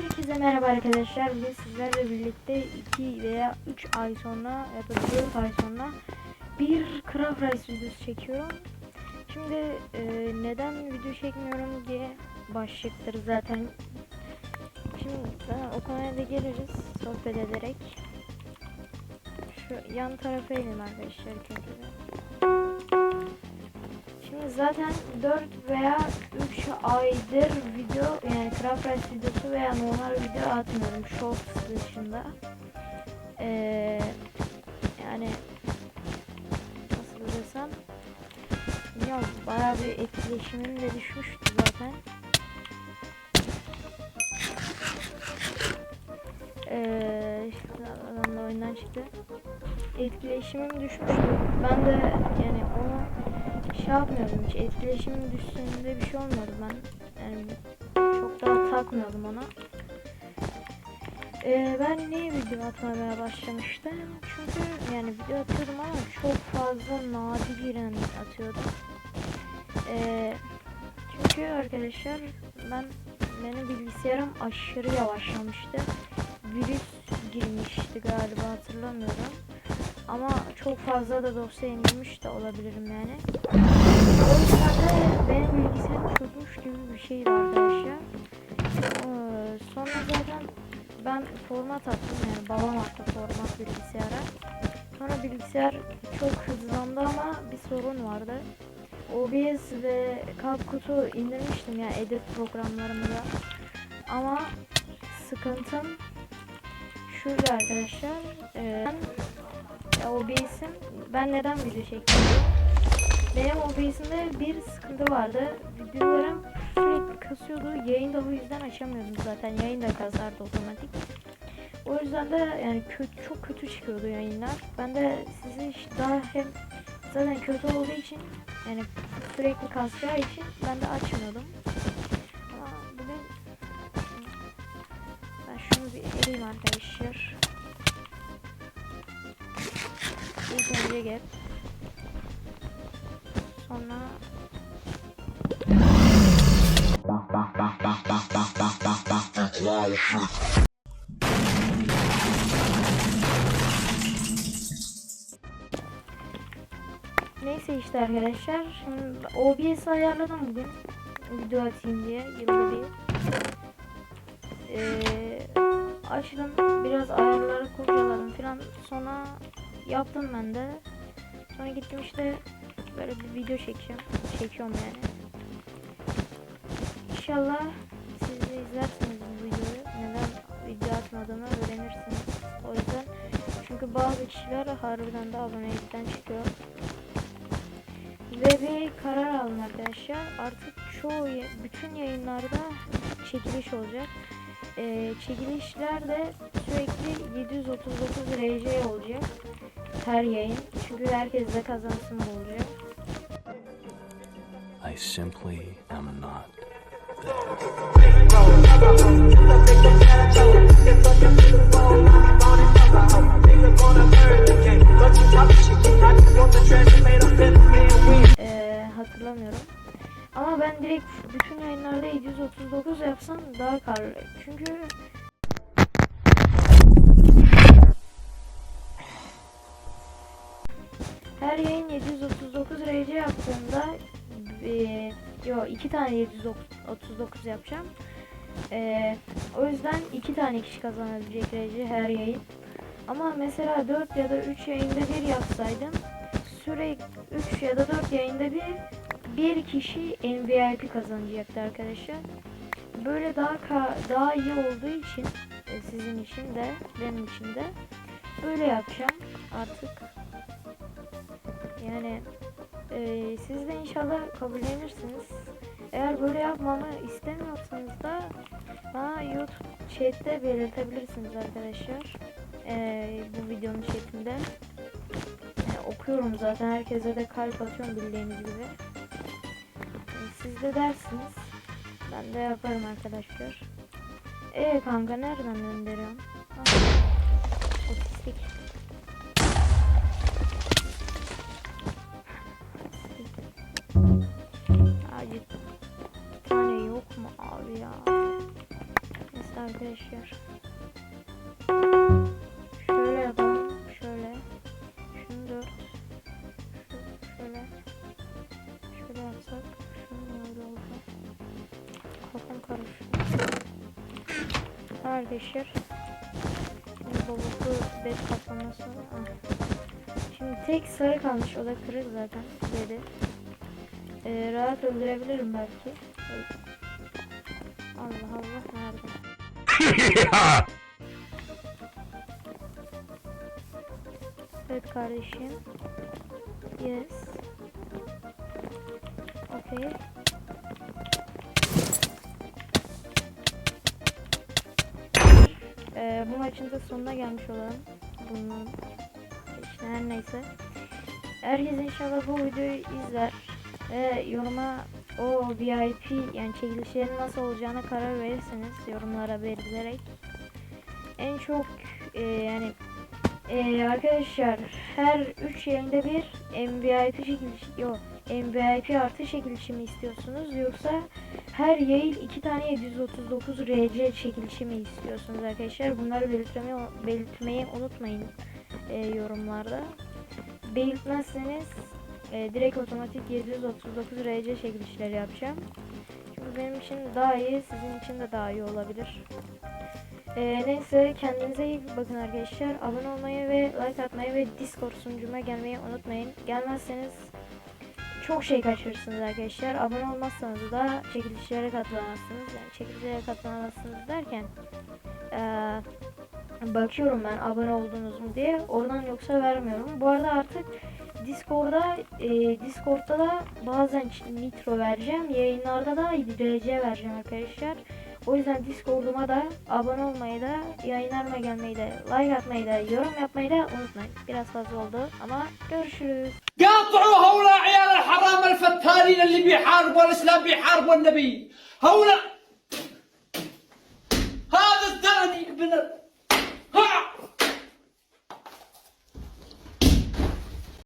Herkese merhaba arkadaşlar. Bugün sizlerle birlikte 2 veya 3 ay sonra ya da 4 ay sonra bir Craft Rice videosu çekiyorum. Şimdi e, neden video çekmiyorum diye başlıktır zaten. Şimdi o konuya da geliriz sohbet ederek. Şu yan tarafa elim arkadaşlar çünkü. Şimdi zaten 4 veya 3 aydır video yani Craft Rice videosu veya normal video atmıyorum Shorts dışında. Ee, yani nasıl desem bilmiyorum bayağı bir etkileşimim de düşmüştü zaten. Ee, adam da oyundan çıktı. Etkileşimim düşmüştü. Ben de yani onu şey yapmıyordum hiç etkileşimin düştüğünde bir şey olmuyordu ben yani daha takmıyordum ona. Ee, ben niye video atmaya başlamıştım? Çünkü yani video atıyordum ama çok fazla nadiren atıyordum. Ee, çünkü arkadaşlar ben benim bilgisayarım aşırı yavaşlamıştı. Virüs girmişti galiba hatırlamıyorum. Ama çok fazla da dosya indirmiş de olabilirim yani. O yüzden de benim bilgisayarım çökmüş gibi bir şeydi arkadaşlar. Ee, sonra zaten ben format attım yani babam attı format bilgisayara. Sonra bilgisayar çok hızlandı ama bir sorun vardı. OBS ve CapCut'u indirmiştim ya yani edit programlarımı da. Ama sıkıntım şuydu arkadaşlar. Ee, OBS'im ben neden video çekiyorum? Benim OBS'imde bir sıkıntı vardı. Videolarım kasıyordu. Yayını da bu yüzden açamıyordum zaten. Yayın da kasardı otomatik. O yüzden de yani kötü, çok kötü çıkıyordu yayınlar. Ben de sizi işte daha hem zaten kötü olduğu için yani sürekli kasacağı için ben de açmıyordum. Ama bugün ben şunu bir eleyim arkadaşlar. İlk önce gel. Sonra Neyse işte arkadaşlar. Şimdi OBS ayarladım bugün. Video atayım diye yılda bir. Ee, açtım biraz ayarları kurcaladım falan sonra yaptım ben de sonra gittim işte böyle bir video çekeceğim çekiyorum yani İnşallah siz de izlersiniz çünkü bazı kişiler harbiden de abonelikten çıkıyor. Ve bir karar aldım arkadaşlar. Artık çoğu bütün yayınlarda çekiliş olacak. E, çekilişlerde sürekli 739 RC olacak her yayın. Çünkü herkes de kazansın olacak. I simply am not Ee, Ama ben direkt bütün yayınlarda 739 yapsam daha karlı. Çünkü her yayın 739 RC yaptığımda e, yo iki tane 739 yapacağım. E, o yüzden iki tane kişi kazanabilecek RC her yayın. Ama mesela 4 ya da 3 yayında bir yapsaydım sürekli 3 ya da 4 yayında bir bir kişi MVP kazanacaktı arkadaşlar. Böyle daha daha iyi olduğu için e, sizin için de benim için de böyle yapacağım artık. Yani e, siz de inşallah kabullenirsiniz. Eğer böyle yapmamı istemiyorsanız da bana YouTube chatte belirtebilirsiniz arkadaşlar. E, bu videonun chatinde. E, okuyorum zaten. Herkese de kalp atıyorum bildiğiniz gibi. Siz de dersiniz. Ben de yaparım arkadaşlar. Ee kanka nereden gönderiyorum? Ah, Otistik. Acı bir tane yok mu abi ya? Neyse arkadaşlar. Şimdi babası bed kaplaması. Ah. Şimdi tek sarı kalmış. O da kırık zaten. Dedi. Ee, rahat öldürebilirim belki. Allah Allah nerede? Evet kardeşim. Yes. Okay. Ee, bu maçın da sonuna gelmiş olalım. Bunun işte her neyse. Herkes inşallah bu videoyu izler. Ve yoruma o VIP yani çekilişlerin nasıl olacağına karar verirsiniz yorumlara belirterek. En çok e, yani e, arkadaşlar her 3 yayında bir MVP çekiliş yok MVP artı çekilişi istiyorsunuz yoksa her yayın 2 tane 739 RC çekilişi mi istiyorsunuz arkadaşlar bunları belirtmeyi, belirtmeyi unutmayın e, yorumlarda belirtmezseniz e, direkt otomatik 739 RC çekilişleri yapacağım çünkü benim için daha iyi sizin için de daha iyi olabilir ee, neyse kendinize iyi bakın arkadaşlar. Abone olmayı ve like atmayı ve Discord sunucuma gelmeyi unutmayın. Gelmezseniz çok şey kaçırırsınız arkadaşlar. Abone olmazsanız da çekilişlere katılamazsınız. Yani çekilişlere katılamazsınız derken eee, bakıyorum ben abone oldunuz mu diye. Oradan yoksa vermiyorum. Bu arada artık Discord'da eee, Discord'da da bazen nitro vereceğim. Yayınlarda da DC vereceğim arkadaşlar. O yüzden Discord'uma da abone olmayı da yayınlarıma gelmeyi de like atmayı da yorum yapmayı da unutmayın. Biraz fazla oldu ama görüşürüz. الذين اللي بيحاربوا الإسلام بيحاربوا النبي. هؤلاء هذا الثاني ابن ها!